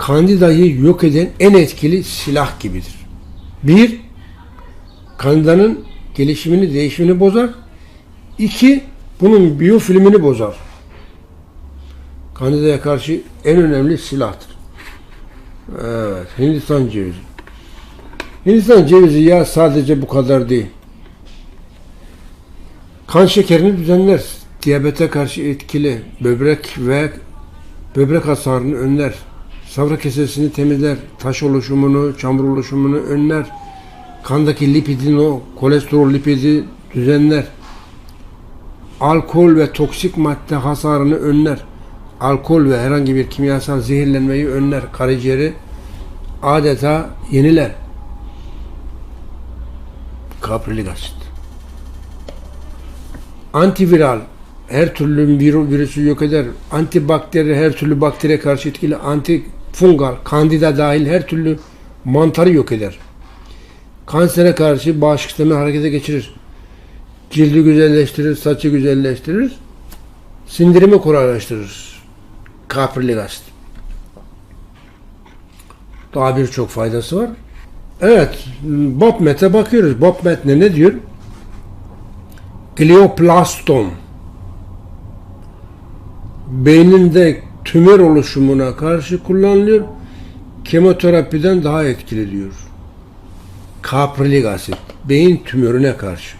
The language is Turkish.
kandidayı yok eden en etkili silah gibidir. Bir, kandidanın gelişimini, değişimini bozar. İki, bunun biyofilmini bozar. Kandidaya karşı en önemli silahtır. Evet, Hindistan cevizi. Hindistan cevizi ya sadece bu kadar değil. Kan şekerini düzenler, diyabete karşı etkili, böbrek ve böbrek hasarını önler, safra kesesini temizler, taş oluşumunu, çamur oluşumunu önler, kandaki lipidin o kolesterol lipidi düzenler, alkol ve toksik madde hasarını önler, alkol ve herhangi bir kimyasal zehirlenmeyi önler, karaciğeri adeta yeniler. Kaprilik asit. Antiviral her türlü vir- virüsü yok eder. Antibakteri her türlü bakteriye karşı etkili. Antifungal, kandida dahil her türlü mantarı yok eder. Kansere karşı bağışıklık harekete geçirir. Cildi güzelleştirir, saçı güzelleştirir. Sindirimi kolaylaştırır. Kaprilik asit. Daha birçok faydası var. Evet, BOPMET'e bakıyoruz. BOPMET ne, ne diyor? Glioblastom. Beyninde tümör oluşumuna karşı kullanılıyor. Kemoterapiden daha etkili diyor. Kaprilik asit. Beyin tümörüne karşı.